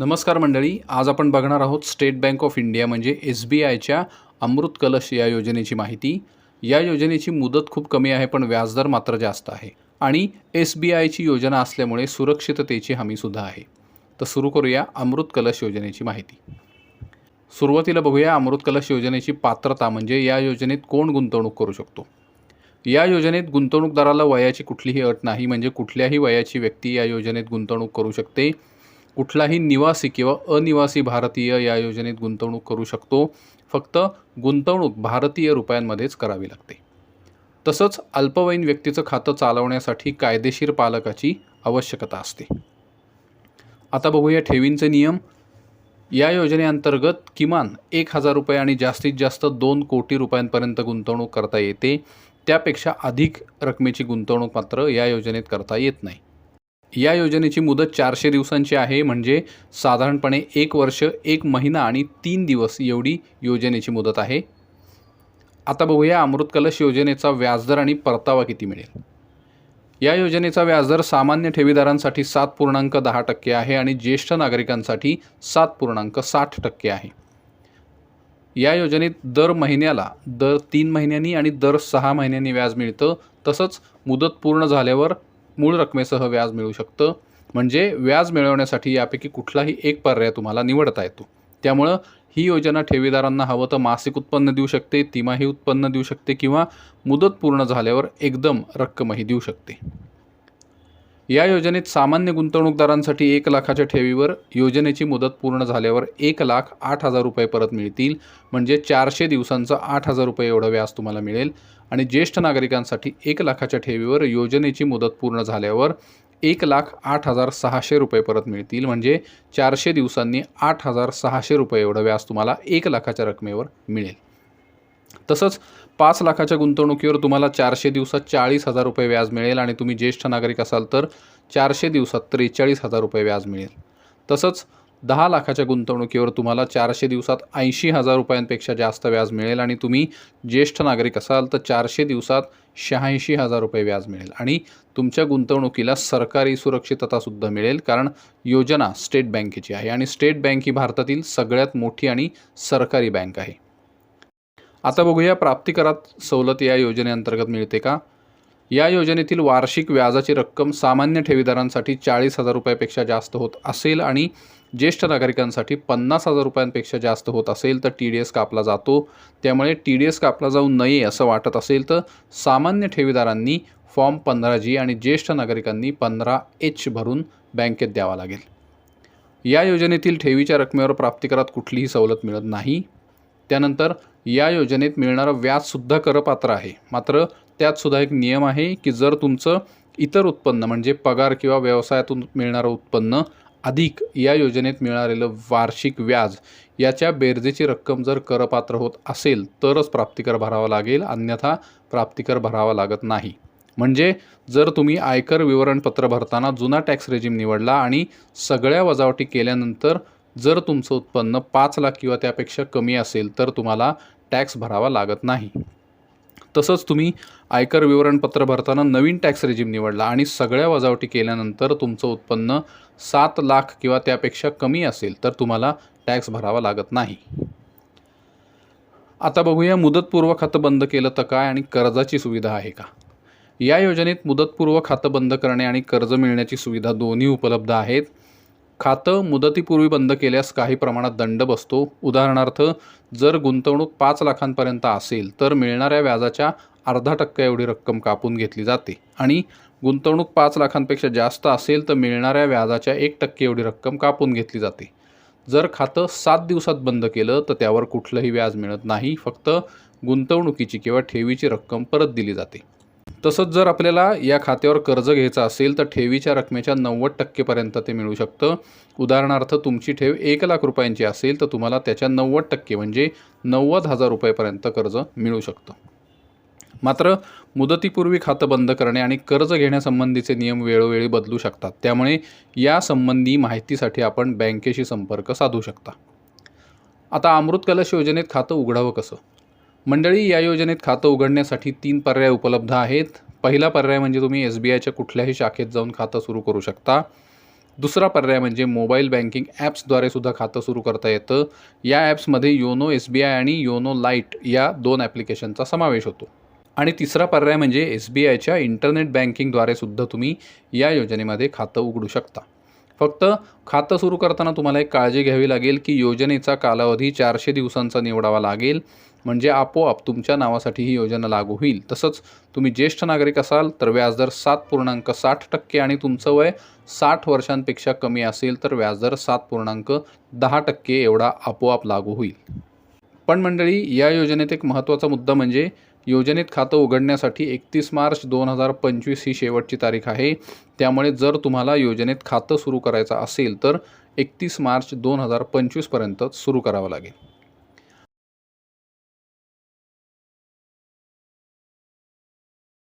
नमस्कार मंडळी आज आपण बघणार आहोत स्टेट बँक ऑफ इंडिया म्हणजे एस बी आयच्या अमृत कलश या योजनेची माहिती. या योजनेची मुदत खूप कमी आहे पण व्याजदर मात्र जास्त आहे आणि एस बी आयची योजना असल्यामुळे सुरक्षिततेची हमीसुद्धा आहे. तर सुरू करूया अमृत कलश योजनेची माहिती. सुरुवातीला बघूया अमृत कलश योजनेची पात्रता म्हणजे या योजनेत कोण गुंतवणूक करू शकतो. या योजनेत गुंतवणूकदाराला वयाची कुठलीही अट नाही म्हणजे कुठल्याही वयाची व्यक्ती या योजनेत गुंतवणूक करू शकते. कुठलाही निवासी किंवा अनिवासी भारतीय या योजनेत गुंतवणूक करू शकतो. फक्त गुंतवणूक भारतीय रुपयांमध्येच करावी लागते. तसंच अल्पवयीन व्यक्तीचं खातं चालवण्यासाठी कायदेशीर पालकाची आवश्यकता असते. आता बघूया ठेवींचे नियम. या योजनेअंतर्गत किमान एक हजार रुपये आणि जास्तीत जास्त दोन कोटी रुपयांपर्यंत गुंतवणूक करता येते. त्यापेक्षा अधिक रकमेची गुंतवणूक मात्र या योजनेत करता येत नाही. या योजनेची मुदत चारशे दिवसांची आहे म्हणजे साधारणपणे एक वर्ष एक महिना आणि तीन दिवस एवढी योजनेची मुदत आहे. आता बघूया अमृत कलश योजनेचा व्याजदर आणि परतावा किती मिळेल. या योजनेचा व्याजदर सामान्य ठेवीदारांसाठी सात पूर्णांक दहा टक्के आहे आणि ज्येष्ठ नागरिकांसाठी सात पूर्णांक साठ टक्के आहे. या योजनेत दर महिन्याला दर तीन महिन्यांनी आणि दर सहा महिन्यांनी व्याज मिळतं तसंच मुदत पूर्ण झाल्यावर मूळ रकमेसह व्याज मिळू शकतं. म्हणजे व्याज मिळवण्यासाठी यापैकी कुठलाही एक पर्याय तुम्हाला निवडता येतो. त्यामुळं ही योजना ठेवीदारांना हवं तर मासिक उत्पन्न देऊ शकते तिमाही उत्पन्न देऊ शकते किंवा मुदत पूर्ण झाल्यावर एकदम रक्कमही देऊ शकते. या योजनेत सामान्य गुंतवणूकदारांसाठी एक लाखाच्या ठेवीवर योजनेची मुदत पूर्ण झाल्यावर एक लाख आठ हजार रुपये परत मिळतील. म्हणजे चारशे दिवसांचं आठ हजार रुपये एवढं व्याज तुम्हाला मिळेल. आणि ज्येष्ठ नागरिकांसाठी एक लाखाच्या ठेवीवर योजनेची मुदत पूर्ण झाल्यावर एक लाख आठ हजार सहाशे रुपये परत मिळतील. म्हणजे चारशे दिवसांनी आठ हजार सहाशे रुपये एवढं व्याज तुम्हाला एक लाखाच्या रकमेवर मिळेल. तसंच पाच लाखाच्या गुंतवणुकीवर तुम्हाला चारशे दिवसात चाळीस हजार रुपये व्याज मिळेल आणि तुम्ही ज्येष्ठ नागरिक असाल तर चारशे दिवसात त्रेचाळीस हजार रुपये व्याज मिळेल. तसंच दहा लाखाच्या गुंतवणुकीवर तुम्हाला चारशे दिवसात ऐंशी हजार रुपयांपेक्षा जास्त व्याज मिळेल आणि तुम्ही ज्येष्ठ नागरिक असाल तर चारशे दिवसात शहाऐंशी हजार रुपये व्याज मिळेल आणि तुमच्या गुंतवणुकीला सरकारी सुरक्षिततासुद्धा मिळेल कारण योजना स्टेट बँकेची आहे आणि स्टेट बँक ही भारतातील सगळ्यात मोठी आणि सरकारी बँक आहे. आता बघूया प्राप्तिकरात सवलत या योजनेअंतर्गत मिळते का? या योजनेतील वार्षिक व्याजाची रक्कम सामान्य ठेवीदारांसाठी चाळीस हजार रुपयापेक्षा जास्त होत असेल आणि ज्येष्ठ नागरिकांसाठी पन्नास हजार रुपयांपेक्षा जास्त होत असेल तर टी डी एस कापला जातो. त्यामुळे टी डी एस कापला जाऊ नये असं वाटत असेल तर सामान्य ठेवीदारांनी फॉर्म पंधरा जी आणि ज्येष्ठ नागरिकांनी पंधरा एच भरून बँकेत द्यावा लागेल. या योजनेतील ठेवीच्या रकमेवर प्राप्तिकरात कुठलीही सवलत मिळत नाही. त्यानंतर या योजनेत मिळणारं व्याजसुद्धा करपात्र आहे. मात्र त्यातसुद्धा एक नियम आहे की जर तुमचं इतर उत्पन्न म्हणजे पगार किंवा व्यवसायातून मिळणारं उत्पन्न अधिक या योजनेत मिळालेलं वार्षिक व्याज याच्या बेरजेची रक्कम जर करपात्र होत असेल तरच प्राप्तिकर भरावा लागेल अन्यथा प्राप्तिकर भरावा लागत नाही. म्हणजे जर तुम्ही आयकर विवरणपत्र भरताना जुना टॅक्स रेजिम निवडला आणि सगळ्या वजावटी केल्यानंतर जर तुमचं उत्पन्न पाच लाख किंवा त्यापेक्षा कमी असेल तर तुम्हाला टॅक्स भरावा लागत नाही. तसंच तुम्ही आयकर विवरणपत्र भरताना नवीन टॅक्स रेजिम निवडला आणि सगळ्या वजावटी केल्यानंतर तुमचं उत्पन्न सात लाख किंवा त्यापेक्षा कमी असेल तर तुम्हाला टॅक्स भरावा लागत नाही. आता बघूया मुदतपूर्व खातं बंद केलं तर काय आणि कर्जाची सुविधा आहे का? या योजनेत मुदतपूर्व खातं बंद करणे आणि कर्ज मिळण्याची सुविधा दोन्ही उपलब्ध आहेत. खातं मुदतीपूर्वी बंद केल्यास काही प्रमाणात दंड बसतो. उदाहरणार्थ जर गुंतवणूक पाच लाखांपर्यंत असेल तर मिळणाऱ्या व्याजाच्या अर्धा टक्का एवढी रक्कम कापून घेतली जाते. आणि गुंतवणूक पाच लाखांपेक्षा जास्त असेल तर मिळणाऱ्या व्याजाच्या एक टक्के एवढी रक्कम कापून घेतली जाते. जर खातं सात दिवसात बंद केलं तर त्यावर कुठलंही व्याज मिळत नाही. फक्त गुंतवणुकीची किंवा ठेवीची रक्कम परत दिली जाते. तसंच जर आपल्याला या खात्यावर कर्ज घ्यायचं असेल तर ठेवीच्या रकमेच्या नव्वद टक्केपर्यंत ते मिळू शकतं. उदाहरणार्थ तुमची ठेव एक लाख रुपयांची असेल तर तुम्हाला त्याच्या नव्वद टक्के म्हणजे नव्वद हजार रुपयेपर्यंत कर्ज मिळू शकतं. मात्र मुदतीपूर्वी खातं बंद करणे आणि कर्ज घेण्यासंबंधीचे नियम वेळोवेळी बदलू शकतात. त्यामुळे यासंबंधी माहितीसाठी आपण बँकेशी संपर्क साधू शकता. आता अमृत कलश योजनेत खातं उघडावं कसं? मंडळी या योजनेत खातं उघडण्यासाठी तीन पर्याय उपलब्ध आहेत. पहिला पर्याय म्हणजे तुम्ही एस बी आयच्या कुठल्याही शाखेत जाऊन खातं सुरू करू शकता. दुसरा पर्याय म्हणजे मोबाईल बँकिंग ॲप्सद्वारे सुद्धा खातं सुरू करता येतं. या ॲप्समध्ये योनो एस बी आय आणि योनो लाइट या दोन ॲप्लिकेशनचा समावेश होतो. आणि तिसरा पर्याय म्हणजे एस बी आयच्या इंटरनेट बँकिंगद्वारे सुद्धा तुम्ही या योजनेमध्ये खातं उघडू शकता. फक्त खातं सुरू करताना तुम्हाला एक काळजी घ्यावी लागेल की योजनेचा कालावधी चारशे दिवसांचा निवडावा लागेल. म्हणजे आपोआप तुमच्या नावासाठी ही योजना लागू होईल. तसंच तुम्ही ज्येष्ठ नागरिक असाल तर व्याजदर सात पूर्णांक साठ टक्के आणि तुमचं वय साठ वर्षांपेक्षा कमी असेल तर व्याजदर सात पूर्णांक दहा टक्के एवढा आपोआप लागू होईल. पण मंडळी या योजनेत एक महत्त्वाचा मुद्दा म्हणजे योजनेत खातं उघडण्यासाठी एकतीस मार्च दोन हजार पंचवीस ही शेवटची तारीख आहे. त्यामुळे जर तुम्हाला योजनेत खातं सुरू करायचं असेल तर एकतीस मार्च दोन हजार पंचवीसपर्यंत सुरू करावं लागेल.